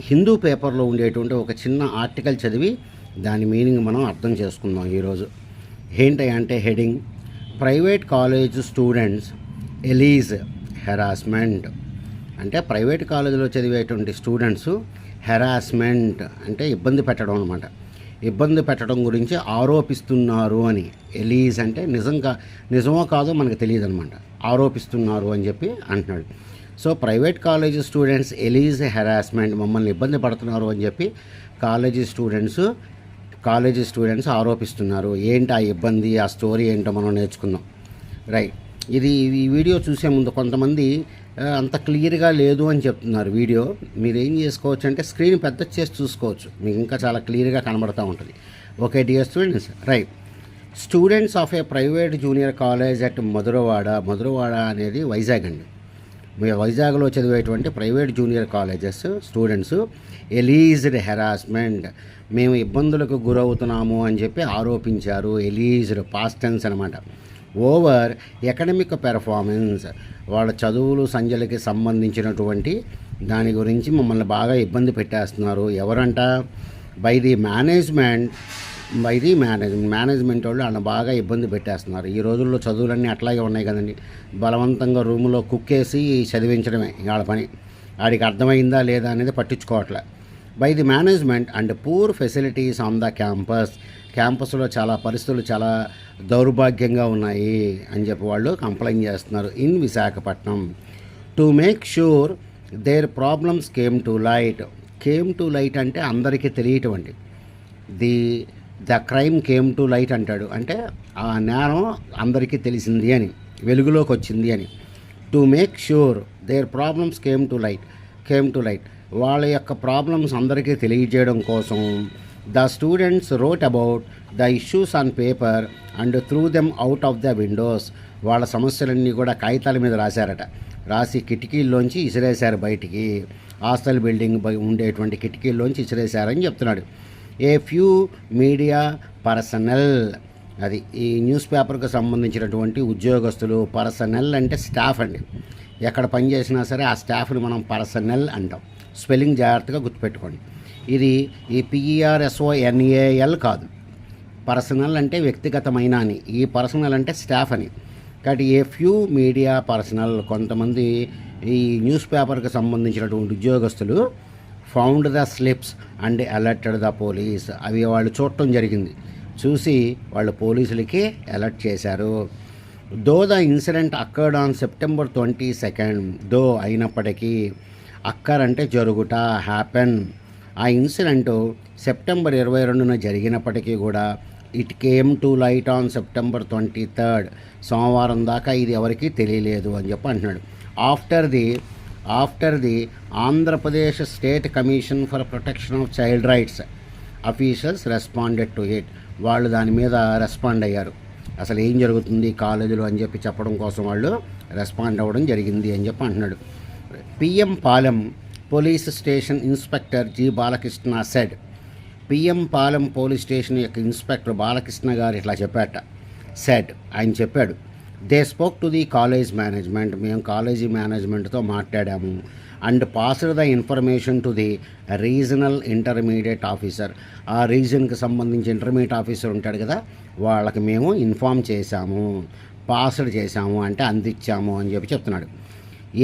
హిందూ పేపర్లో ఉండేటువంటి ఒక చిన్న ఆర్టికల్ చదివి దాని మీనింగ్ మనం అర్థం చేసుకుందాం ఈరోజు. ఏంటి అంటే heading? Private college students allege harassment. అంటే ప్రైవేట్ కాలేజీలో చదివేటువంటి స్టూడెంట్స్ హెరాస్మెంట్ అంటే ఇబ్బంది పెట్టడం అనమాట ఇబ్బంది పెట్టడం గురించి ఆరోపిస్తున్నారు అని. ఎలీజ్ అంటే నిజంగా నిజమో కాదో మనకు తెలియదు అనమాట ఆరోపిస్తున్నారు అని చెప్పి అంటున్నాడు. So private college students allege harassment మమ్మల్ని ఇబ్బంది పడుతున్నారు అని చెప్పి కాలేజీ స్టూడెంట్స్ కాలేజీ స్టూడెంట్స్ ఆరోపిస్తున్నారు. ఏంటి ఆ ఇబ్బంది? ఆ స్టోరీ ఏంటో మనం నేర్చుకుందాం. రైట్. ఇది ఈ వీడియో చూసే ముందు కొంతమంది అంత క్లియర్గా లేదు అని చెప్తున్నారు వీడియో. మీరు ఏం చేసుకోవచ్చు అంటే స్క్రీన్ పెద్ద చేసి చూసుకోవచ్చు. మీకు ఇంకా చాలా క్లియర్గా కనబడుతూ ఉంటుంది. Okay dear students. Right. Students of a private junior college at Madhurawada. Madhurawada అనేది వైజాగ్ అండి. వైజాగ్లో చదివేటువంటి private junior colleges students alleged harassment మేము ఇబ్బందులకు గురవుతున్నాము అని చెప్పి ఆరోపించారు ఎలీజ్డ్ పాస్టెన్స్ అనమాట ఓవర్ ఎకడమిక్ పెర్ఫార్మెన్స్ వాళ్ళ చదువులు సంజలకి సంబంధించినటువంటి దాని గురించి మమ్మల్ని బాగా ఇబ్బంది పెట్టేస్తున్నారు. ఎవరంట? By the management by the management management వాళ్ళు వాళ్ళని బాగా ఇబ్బంది పెట్టేస్తున్నారు. ఈ రోజుల్లో చదువులన్నీ అట్లాగే ఉన్నాయి కదండి. బలవంతంగా రూములో కుక్కేసి చదివించడమే వాళ్ళ పని. వాడికి అర్థమైందా లేదా అనేది పట్టించుకోవట్లే. By the management and poor facilities on the campus క్యాంపస్లో చాలా పరిస్థితులు చాలా దౌర్భాగ్యంగా ఉన్నాయి అని చెప్పి వాళ్ళు కంప్లైంట్ చేస్తున్నారు in Visakhapatnam. To make sure their problems came to light. Came to light అంటే అందరికీ తెలియటువంటి the the crime came to light అంటాడు. అంటే ఆ నేరం అందరికీ తెలిసింది అని వెలుగులోకి వచ్చింది అని. To make sure their problems came to light came to light. వాళ్ళ యొక్క ప్రాబ్లమ్స్ అందరికీ తెలియజేయడం కోసం the students wrote about the issues on paper and threw them out of the windows. వాళ్ళ సమస్యలన్నీ కూడా కాగితాల మీద రాశారట. రాసి కిటికీల్లోంచి ఇసిరేశారు బయటికి. హాస్టల్ బిల్డింగ్ ఉండేటువంటి కిటికీల్లోంచి ఇసిరేశారని చెప్తున్నాడు. ఏ ఫ్యూ మీడియా పర్సనల్ అది ఈ న్యూస్ పేపర్కు సంబంధించినటువంటి ఉద్యోగస్తులు పర్సనల్ అంటే స్టాఫ్ అండి. ఎక్కడ పని చేసినా సరే ఆ స్టాఫ్ని మనం పర్సనల్ అంటాం. స్పెల్లింగ్ జాగ్రత్తగా గుర్తుపెట్టుకోండి. ఇది ఈ పిఈఆర్ఎస్ఓ ఎన్ఏఎల్ కాదు. పర్సనల్ అంటే వ్యక్తిగతమైన అని. ఈ పర్సనల్ అంటే స్టాఫ్ అని. కాబట్టి ఏ ఫ్యూ మీడియా పర్సనల్ కొంతమంది ఈ న్యూస్ పేపర్కి సంబంధించినటువంటి ఉద్యోగస్తులు found the slips and alerted the police. అవి వాళ్ళు చూడటం జరిగింది. చూసి వాళ్ళు పోలీసులకి అలర్ట్ చేశారు. Though the incident occurred on September twenty second. Though అయినప్పటికీ అక్కర్ అంటే జరుగుట హ్యాపెన్. ఆ ఇన్సిడెంట్ సెప్టెంబర్ ఇరవై రెండున జరిగినప్పటికీ కూడా it came to light on September twenty third. సోమవారం దాకా ఇది ఎవరికీ తెలియలేదు అని చెప్పి అంటున్నాడు. After the after the Andhra Pradesh state commission for protection of child rights officials responded to it. వాళ్ళు దాని మీద రెస్పాండ్ అయ్యారు. అసలు ఏం జరుగుతుంది కాలేజీలో అని చెప్పి చెప్పడం కోసం వాళ్ళు రెస్పాండ్ అవ్వడం జరిగింది అని చెప్పి అంటున్నాడు. PM Palem police station inspector G Balakrishna said PM Palem police station యొక్క ఇన్స్పెక్టర్ బాలకృష్ణ గారు ఇట్లా చెప్పాట సెడ్ ఆయన చెప్పాడు they spoke to the college management మేము కాలేజీ మేనేజ్మెంట్తో మాట్లాడాము. And passed the information to the regional intermediate officer ఆ రీజన్కి సంబంధించి ఇంటర్మీడియట్ ఆఫీసర్ ఉంటాడు కదా వాళ్ళకి మేము ఇన్ఫామ్ చేశాము. పాస్డ్ చేశాము అంటే అందించాము అని చెప్పి చెప్తున్నాడు.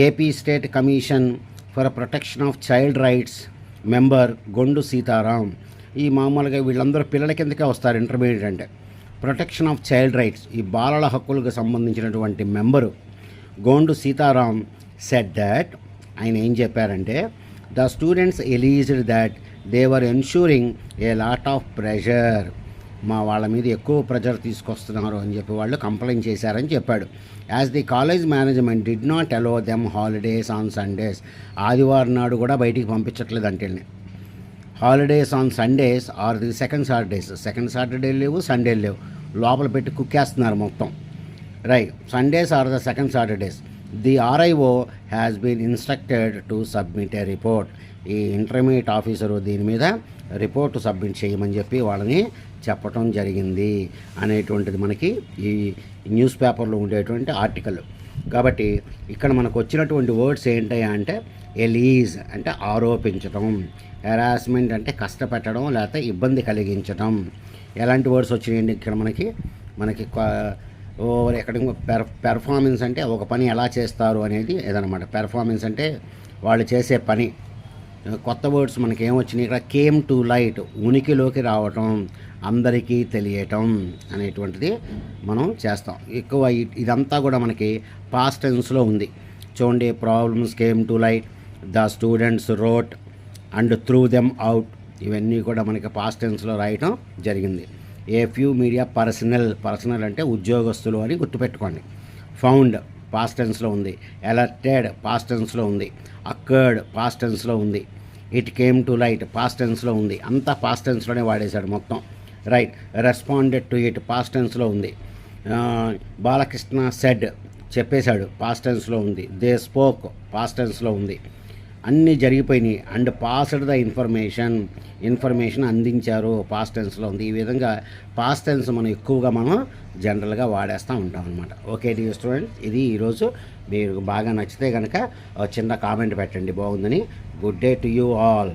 AP state commission for protection of child rights member Gondu Sitaram ఈ మామూలుగా వీళ్ళందరూ పిల్లల కిందకే వస్తారు ఇంటర్మీడియట్ అంటే. ప్రొటెక్షన్ ఆఫ్ చైల్డ్ రైట్స్ ఈ బాలల హక్కులకు సంబంధించినటువంటి member Gondu Sitaram said that ఆయన ఏం చెప్పారంటే the students alleged that they were ensuring a lot of pressure మా వాళ్ళ మీద ఎక్కువ ప్రెజర్ తీసుకొస్తున్నారు అని చెప్పి వాళ్ళు కంప్లైంట్ చేశారని చెప్పాడు. As the college management did not allow them holidays on Sundays ఆదివారం నాడు కూడా బయటికి పంపించట్లేదు అంటే holidays on Sundays or the second Saturdays second Saturday లేవు సండే లేవు. లోపల పెట్టి కుక్కేస్తున్నారు మొత్తం. Right Sundays or the second Saturdays the RIO has been instructed to submit a report ఈ ఇంటర్మీడియట్ ఆఫీసరు దీని మీద రిపోర్ట్ సబ్మిట్ చేయమని చెప్పి వాళ్ళని చెప్పటం జరిగింది అనేటువంటిది మనకి ఈ న్యూస్ పేపర్లో ఉండేటువంటి ఆర్టికల్ కాబట్టి ఇక్కడ మనకు వచ్చినటువంటి వర్డ్స్ ఏంటయ్యా అంటే ఎలీజ్ అంటే ఆరోపించటం హెరాస్మెంట్ అంటే కష్టపెట్టడం లేకపోతే ఇబ్బంది కలిగించటం. ఎలాంటి వర్డ్స్ వచ్చినాయండి ఇక్కడ మనకి? మనకి ఓవర్ ఎక్కడ పెర్ పెర్ఫార్మెన్స్ అంటే ఒక పని ఎలా చేస్తారు అనేది ఏదన్నమాట. పెర్ఫార్మెన్స్ అంటే వాళ్ళు చేసే పని. కొత్త వర్డ్స్ మనకి ఏమొచ్చినాయి ఇక్కడ కేమ్ టు లైట్ ఉనికిలోకి రావటం అందరికీ తెలియటం అనేటువంటిది మనం చేస్తాం. ఎక్కువ ఇదంతా కూడా మనకి పాస్ట్ టెన్స్లో ఉంది. చూడండి problems came to light the students wrote and threw them out ఇవన్నీ కూడా మనకి పాస్ట్ టెన్స్లో రాయటం జరిగింది. A few media personnel personnel అంటే ఉద్యోగస్తులు అని గుర్తుపెట్టుకోండి. ఫౌండ్ పాస్ట్ టెన్స్లో ఉంది. ఎలర్టెడ్ పాస్ట్ టెన్స్లో ఉంది. అక్కర్డ్ పాస్ట్ టెన్స్లో ఉంది. It came to light past టెన్స్లో ఉంది. అంతా పాస్ట్ టెన్స్లోనే వాడేశాడు మొత్తం. Right responded to it past టెన్స్లో ఉంది. బాలకృష్ణ సెడ్ చెప్పేశాడు. పాస్ట్ టెన్స్లో ఉంది. దే స్పోక్ పాస్ట్ టెన్స్లో ఉంది. అన్నీ జరిగిపోయినాయి. And passed the information information అందించారు పాస్ట్ టెన్స్లో ఉంది ఈ విధంగా పాస్ట్ టెన్స్ మనం ఎక్కువగా మనం జనరల్గా వాడేస్తూ ఉంటాం అనమాట ఓకే డి స్టూడెంట్ ఇది ఈరోజు మీరు బాగా నచ్చితే కనుక చిన్న కామెంట్ పెట్టండి. బాగుందని. Good day to you all